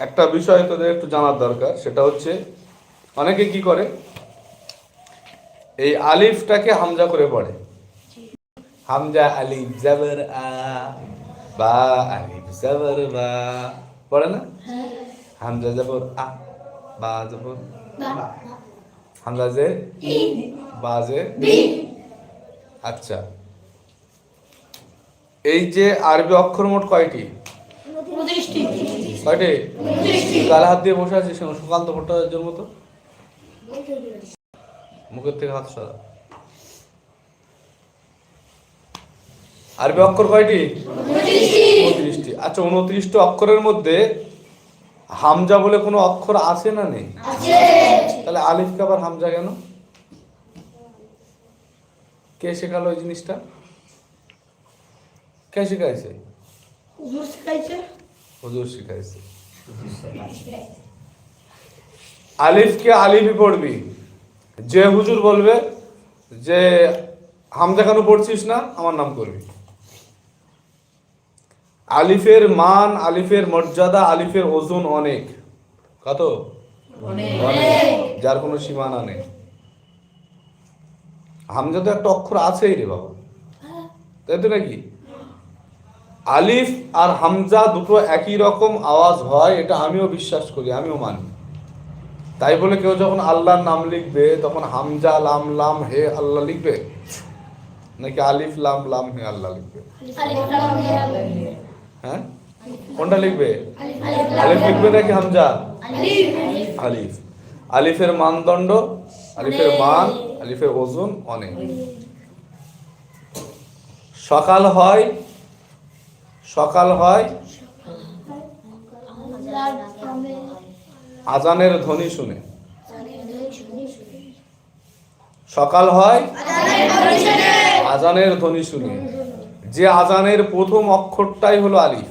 একটা বিষয় তোদের একটু জানার দরকার, সেটা হচ্ছে অনেকে কি করে? এই আলিফটাকে হামজা করে পড়ে। হামজা আলিফ জাবর আ, বা আলিফ জাবর বা। পড়ে না? হামজা জাবর আ, বা জাবর। হামজা যে বা যে আচ্ছা। এই যে আরবি অক্ষর মোট কয়টি? কয়টি গালে হাত দিয়ে বসে আছিস কেন? সুকান্ত ভট্টাচার্যের মতো মুখের থেকে হাত সরা। আরবি অক্ষর কয়টি? উনত্রিশটি। আচ্ছা উনত্রিশটি অক্ষরের মধ্যে হামজা বলে কোনো অক্ষর আছে না নেই? তাহলে আলিফকে আবার হামজা কেন? কে শেখালো ওই জিনিসটা? কে শেখাইছে। হুজুর শিখাইছে। আলিফকে আলিফই পড়বি। যে হুজুর বলবে যে হামজা কেন পড়ছিস না আমার নাম করবি। আলিফের মান আলিফের মর্যাদা আলিফের ওজন অনেক। কত? যার কোনো সীমানা নেই। হামজা তো একটা অক্ষর আছেই রে বাবা। তাই তো নাকি? আলিফ আর হামজা দুটো একই রকম আওয়াজ হয়, এটা আমিও বিশ্বাস করি, আমিও মানি। তাই বলে কেউ যখন আল্লাহর নাম লিখবে, তখন হামজা, লাম লাম, হে আল্লাহ লিখবে? নাকি আলিফ, লাম লাম, হে আল্লাহ লিখবে? হ্যাঁ? কোনটা লিখবে? আলিফ লিখবে নাকি হামজা? আলিফ। আলিফের মানদণ্ড, আলিফের মান, আলিফের ওজন অনেক। সকাল হয় সকাল হয়। আজানের ধ্বনি শুনে। সকাল হয়। আজানের ধ্বনি শুনে। যে আজানের প্রথম অক্ষরটাই হলো আলিফ।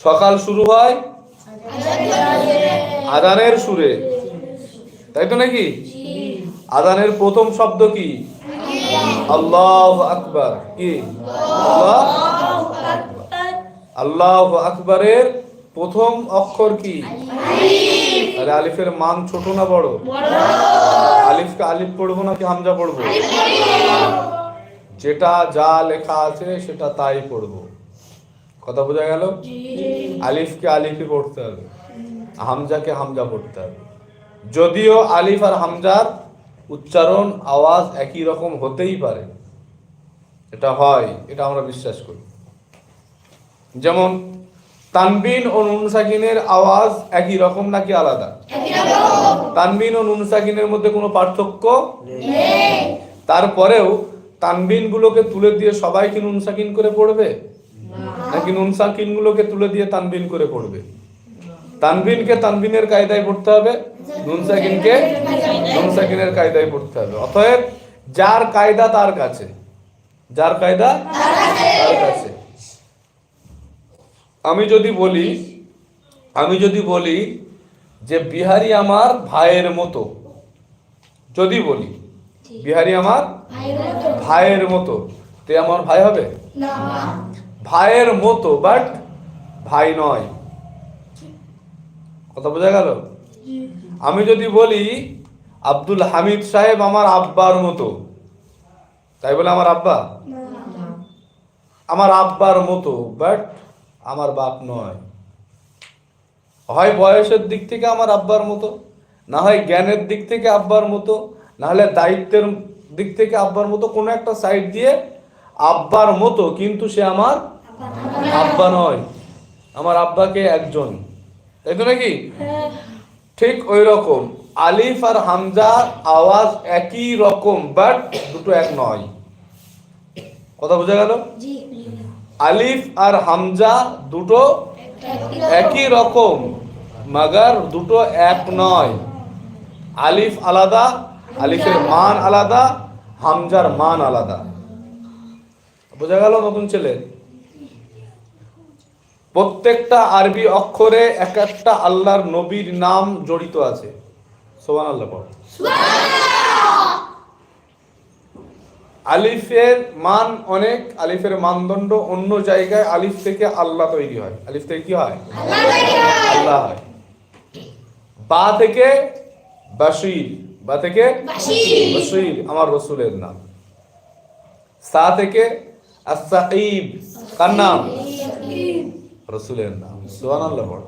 সকাল শুরু হয়। আজানের সুরে। তাই তো নাকি? আজানের প্রথম শব্দ কি? আল্লাহ আকবার কি? আল্লাহ আল্লাহ আকবরের প্রথম অক্ষর কি? আরে আলিফের মান ছোট না বড়? আলিফকে আলিফ পড়ব নাকি হামজা পড়ব? যেটা যা লেখা আছে সেটা তাই পড়ব। কথা বোঝা গেল? আলিফকে আলিফই পড়তে হবে। হামজাকে হামজা পড়তে হবে। যদিও আলিফ আর হামজার উচ্চারণ আওয়াজ একই রকম হতেই পারে। এটা হয় এটা আমরা বিশ্বাস করি। যেমন তানবিন ও নুন সাকিনের আওয়াজ একই রকম নাকি আলাদা? তানবিন ও নুন সাকিনের মধ্যে কোনো পার্থক্য? তারপরেও তানবিন গুলোকে তুলে দিয়ে সবাই কি নুন সাকিন করে পড়বে? নাকি নুন সাকিন গুলোকে তুলে দিয়ে তানবিন করে পড়বে? তানবিনকে তানবিনের কায়দায় পড়তে হবে নুন সাকিনকে নুন সাকিনের কায়দায় পড়তে হবে। অতএব যার কায়দা তার কাছে। যার কায়দা তার কাছে। আমি যদি বলি আমি যদি বলি যে বিহারি আমার ভাইয়ের মতো যদি বলি বিহারি আমার ভাইয়ের মতো তে আমার ভাই হবে? ভাইয়ের মতো বাট ভাই নয়। কথা বোঝা গেল? আমি যদি বলি, আব্দুল হামিদ সাহেব আমার আব্বার মতো। তাই বলে আমার আব্বা? আমার আব্বার মতো বাট আমার বাপ নয়। হয় বয়সের দিক থেকে আমার আব্বার মতো, না হয় জ্ঞানের দিক থেকে আব্বার মতো, না হলে দায়িত্বের দিক থেকে আব্বার মতো, কোনো একটা সাইড দিয়ে আব্বার মতো, কিন্তু সে আমার আব্বা নয়। আমার আব্বাকে একজন। তাই তো নাকি? ঠিক ওই রকম। আলিফ আর হামজা আওয়াজ একই রকম বাট দুটো এক নয়। কথা বোঝা গেল? আলিফ আর হামজা দুটো একই রকম। মাগার দুটো এক নয়। আলিফ আলাদা আলিফের মান আলাদা হামজার মান আলাদা। বোঝা গেল নতুন ছেলে? প্রত্যেকটা আরবি অক্ষরে এক একটা আল্লাহর নবীর নাম জড়িত আছে। সোহান আল্লাহ আলিফের মান অনেক আলিফের মানদণ্ড অন্য জায়গায় আলিফ থেকে আল্লাহ তৈরি হয়। আলিফ থেকে কি হয়? আল্লাহ হয়। বা থেকে বাসির বা থেকে বাসির আমার রসুলের নাম। সা থেকে আসাইব কার নাম? রসুলের নাম। সুবহানাল্লাহ পড়ো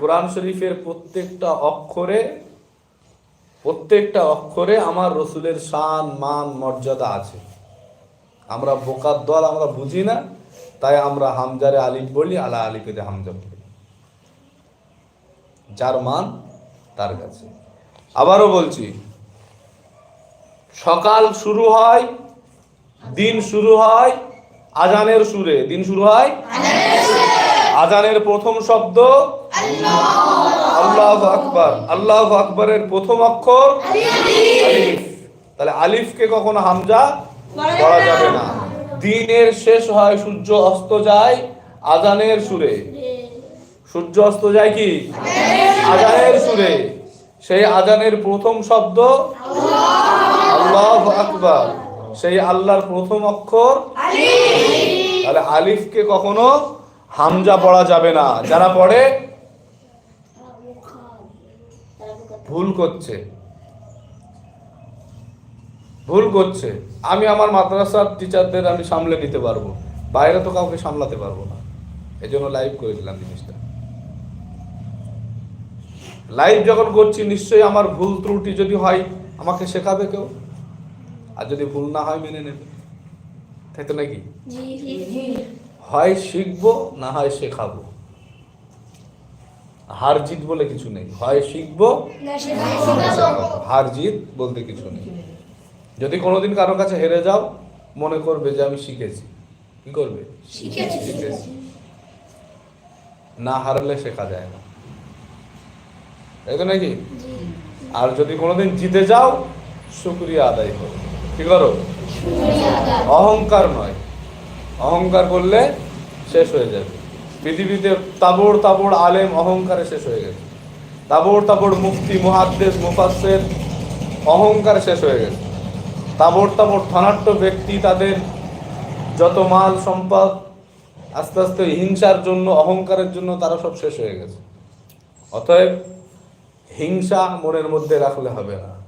কোরআন শরীফের প্রত্যেকটা অক্ষরে প্রত্যেকটা অক্ষরে আমার রসুলের শান মান মর্যাদা আছে। আমরা বোকার দল আমরা বুঝি না তাই আমরা হামজারে আলিফ বলি আলা আলিফেতে হামজা বলি যার মান তার কাছে। আবারও বলছি সকাল শুরু হয় দিন শুরু হয় আজানের সুরে, দিন শুরু হয়? আজানের প্রথম শব্দ? আল্লাহ আকবর। আল্লাহ আকবরের প্রথম অক্ষর? আলিফ। তাহলে আলিফকে কখনো হামজা করা যাবে না। দিনের শেষ হয়, সূর্য অস্ত যায় আজানের সুরে। সূর্য অস্ত যায় কি? আজানের সুরে। সেই আজানের প্রথম শব্দ? আল্লাহ আকবার। সেই আল্লাহর প্রথম অক্ষর তাহলে আলিফকে কখনো হামজা পড়া যাবে না। যারা পড়ে ভুল করছে। ভুল করছে। আমি আমার মাদ্রাসার টিচারদের আমি সামলে নিতে পারব। বাইরে তো কাউকে সামলাতে পারব না। এই জন্য লাইভ করে দিলাম জিনিসটা। লাইভ যখন করছি নিশ্চয়ই আমার ভুল ত্রুটি যদি হয় আমাকে শেখাবে কেউ? আর যদি ভুল না হয় মেনে নেবে। তাই তো নাকি? হয় শিখব না হয় শেখাবো। হার জিত বলে কিছু নেই। হয় শিখব হার জিত বলতে কিছু নেই। যদি কোনোদিন কারোর কাছে হেরে যাও মনে করবে যে আমি শিখেছি। কি করবে? শিখেছি না হারলে শেখা যায় না। তাই তো নাকি? আর যদি কোনোদিন জিতে যাও শুক্রিয়া আদায় করো। কি করো? অহংকার নয়। অহংকার করলে শেষ হয়ে যাবে। পৃথিবীতে তাবড় তাবড় আলেম অহংকারে শেষ হয়ে গেছে। তাবড় তাবড় মুফতি মহাদ্দেশ মুফাসসির অহংকার শেষ হয়ে গেছে। তাবড় তাবড় ধনাঢ্য ব্যক্তি তাদের যত মাল, সম্পদ, আস্তে আস্তে হিংসার জন্য, অহংকারের জন্য তারা সব শেষ হয়ে গেছে। অতএব হিংসা মনের মধ্যে রাখলে হবে না।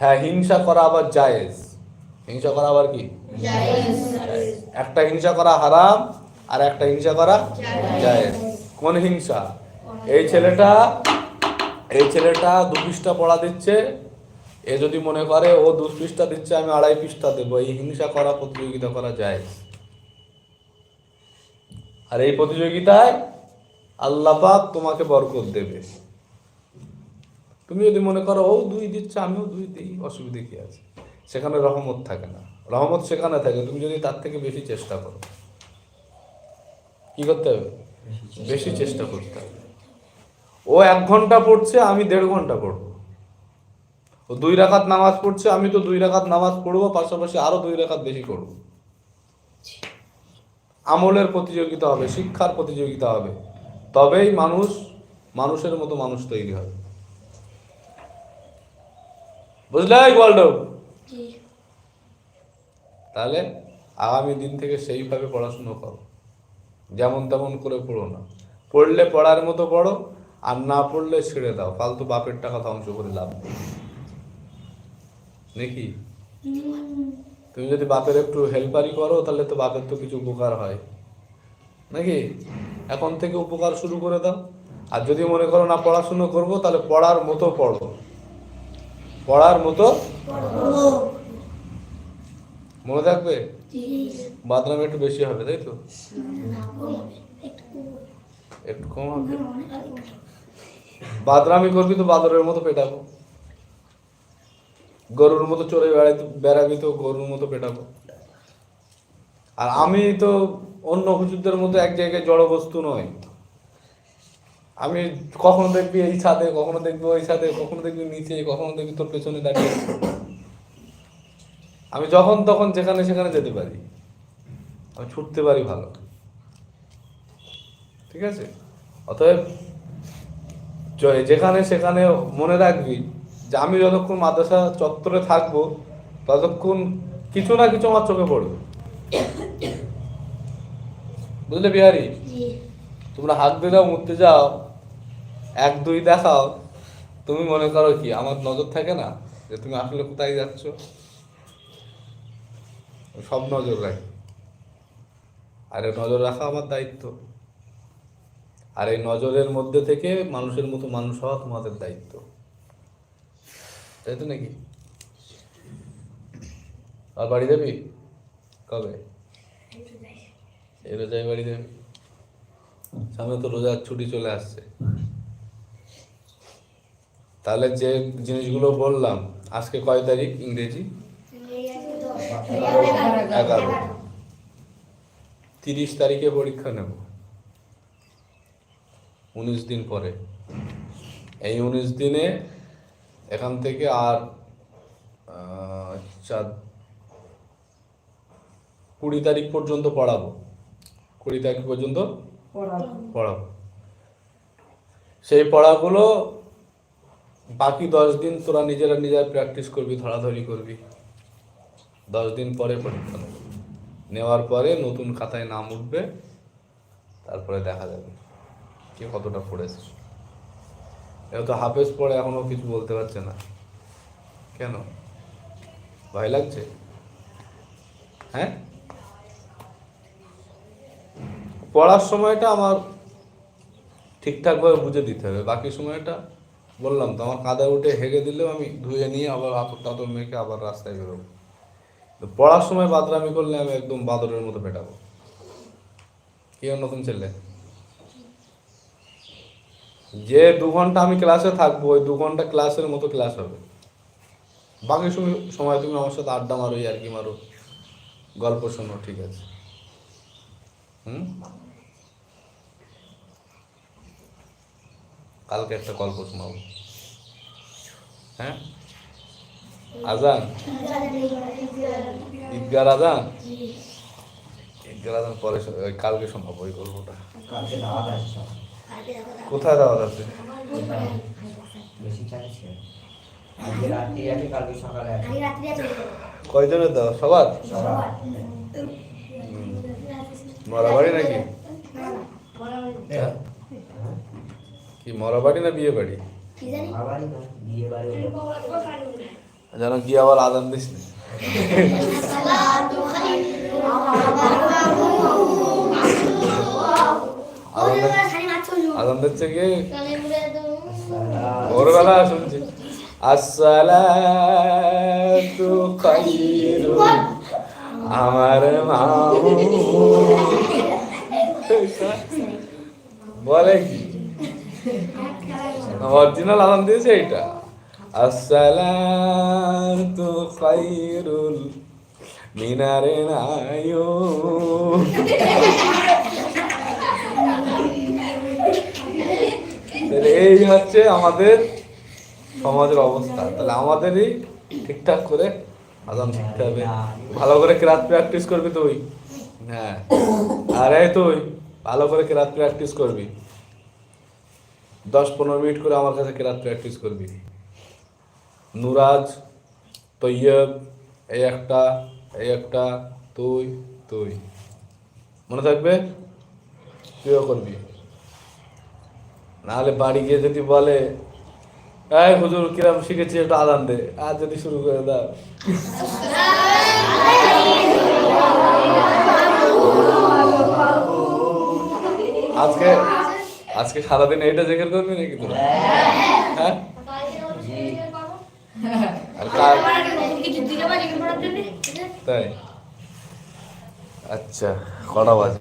হ্যাঁ হিংসা করা আবার জায়েজ। হিংসা করা আবার কি? একটা হিংসা করা হারাম আর একটা হিংসা করা জায়েজ। কোন হিংসা? এই ছেলেটা এই ছেলেটা দু পৃষ্ঠা পড়া দিচ্ছে এ যদি মনে করে ও দু পৃষ্ঠা দিচ্ছে আমি আড়াই পৃষ্ঠা দেবো। এই হিংসা করা প্রতিযোগিতা করা যায় আর এই প্রতিযোগিতায় আল্লাহ পাক তোমাকে বরকত দেবে। তুমি যদি মনে করো, ও দুই দিচ্ছে, আমিও দুই দিই অসুবিধে কি আছে? সেখানে রহমত থাকে না। রহমত সেখানে থাকে, তুমি যদি তার থেকে বেশি চেষ্টা করো। কি করতে হবে? বেশি চেষ্টা করতে হবে। ও এক ঘণ্টা পড়ছে, আমি দেড় ঘণ্টা পড়ব। ও দুই রাকাত নামাজ পড়ছে, আমি তো দুই রাখাত নামাজ পড়ব, পাশাপাশি আরও দুই রাকাত বেশি করব। আমলের প্রতিযোগিতা হবে, শিক্ষার প্রতিযোগিতা হবে। তবেই মানুষ মানুষের মতো মানুষ তৈরি হবে। বুঝলে গোয়াল্ড? তাহলে আগামী দিন থেকে সেইভাবে পড়াশুনো করো। যেমন তেমন করে পড়ো না। পড়লে পড়ার মতো পড়ো আর না পড়লে ছেড়ে দাও। ফালতু বাপের টাকা ধ্বংস করে লাভ নেই। নাকি? তুমি যদি বাপের একটু হেল্পারি করো তাহলে তো বাপের তো কিছু উপকার হয়। নাকি? এখন থেকে উপকার শুরু করে দাও। আর যদি মনে করো না পড়াশুনো করব তাহলে পড়ার মতো পড়ো। পড়ার মতো? মনে থাকবে? বাদরাম একটু বেশি হবে তাই তো? একটু কম হবে। বাদরামি করবি তো বাদরের মতো পেটাবো। গরুর মতো চড়ে বেড়াইতে বেড়াবি তো গরুর মতো পেটাবো। আর আমি তো অন্য হুজুরদের মতো এক জায়গায় জড় বস্তু নয়। আমি কখনো দেখবি এই ছাদে কখনো দেখবি ওই ছাদে কখনো দেখবি নিচে কখনো দেখবি তোর পেছনে দাঁড়িয়ে আমি যখন তখন যেখানে সেখানে যেতে পারি। আমি ছুটতে পারি ভালো। ঠিক আছে? অতএব যেখানে সেখানে মনে রাখবি যে আমি যতক্ষণ মাদ্রাসা চত্বরে থাকব ততক্ষণ কিছু না কিছু আমার চোখে পড়বে। বুঝলে বিহারি? তোমরা হাত দিলেও মুততে যাও। এক, দুই দেখাও। তুমি মনে করো কি, আমার নজর থাকে না যে তুমি আসলে কোথায় যাচ্ছ? সব নজর রাখি। আর নজর রাখা আমার দায়িত্ব। আর এই নজরের মধ্যে থেকে মানুষের মতো মানুষ হওয়া তোমাদের দায়িত্ব। তাই তো নাকি? আর বাড়ি যাবি? কবে? এই রোজায় বাড়ি যাবি। সামনে তো রোজার ছুটি চলে আসছে। তাহলে যে জিনিসগুলো বললাম আজকে কয় তারিখ ইংরেজি? এগারো। তিরিশ তারিখে পরীক্ষা নেব। উনিশ দিন পরে। এই উনিশ দিনে এখান থেকে আর চার কুড়ি তারিখ পর্যন্ত পড়াবো। কুড়ি তারিখ পর্যন্ত পড়াবো। সেই পড়াগুলো বাকি দশ দিন তোরা নিজেরা নিজেরা প্র্যাকটিস করবি, ধরাধরি করবি। দশ দিন পরে পরীক্ষা নেব। নেওয়ার পরে নতুন খাতায় নাম উঠবে, তারপরে দেখা যাবে কে কতটা পড়েছে। তো হাফেজ পড়ে এখনও কিছু বলতে পারছে না। কেন? ভয় লাগছে? হ্যাঁ? পড়ার সময়টা আমার ঠিকঠাকভাবে বুঝে দিতে হবে, বাকি সময়টা বললাম, তো আমার কাঁধে উঠে হেগে দিলেও আমি ধুয়ে নিয়ে আবার টাতর মেখে আবার রাস্তায় বেরোবো। তো পড়ার সময় বাদরামি করলে আমি একদম বাদরের মতো পেটাবো। কি নতুন ছেলে? যে দু ঘণ্টা আমি ক্লাসে থাকব, ওই দু ঘণ্টা ক্লাসের মতো ক্লাস হবে। বাকি সময় তুমি আমার সাথে আড্ডা মারো আর কি মারো, গল্প শোনো, ঠিক আছে। হুম? কালকে একটা গল্প শোনাবো হ্যাঁ? আজান? ঈদগার আজান? ঈদগার আজান পরে ওই কালকে শোনাবো ওই গল্পটা। কোথায় দাওয়াত আছে? কয়জনের দাও সবার? মরাবাড়ি নাকি হ্যাঁ? কি মরাবাড়ি না বিয়ে বাড়ি বাড়ি বাড়ি যেন কি আবার আজান দিস না। আজান দিচ্ছে কি? ভোরবেলা শুনছি। আসসালাতু খাইরুন আমার মামু। বলে কি? অরিজিনাল আজান দিয়েছে এটা আসসালাতু খাইরুল মিনারে নায়ু। এই হচ্ছে আমাদের সমাজের অবস্থা। তাহলে আমাদেরই ঠিকঠাক করে আদান শিখতে হবে। ভালো করে কেরাত প্র্যাকটিস করবি তুই। হ্যাঁ। আরে তুই, ভালো করে কেরাত প্র্যাকটিস করবি। দশ পনেরো মিনিট করে আমার কাছে কেরাত প্র্যাকটিস করবি নুরাজ, তৈয়ব, এই একটা এই একটা, তুই তুই। মনে থাকবে? তুইও করবি। নাহলে বাড়ি গিয়ে যদি বলে, এই হুজুর, কিরাম শিখেছি, একটু আদান দে। আর যদি শুরু করে দাও। আজকে আজকে সারাদিন এইটা জেকের করবি নাকি তোরা? হ্যাঁ। আর কাল তাই? আচ্ছা কটা বাজে?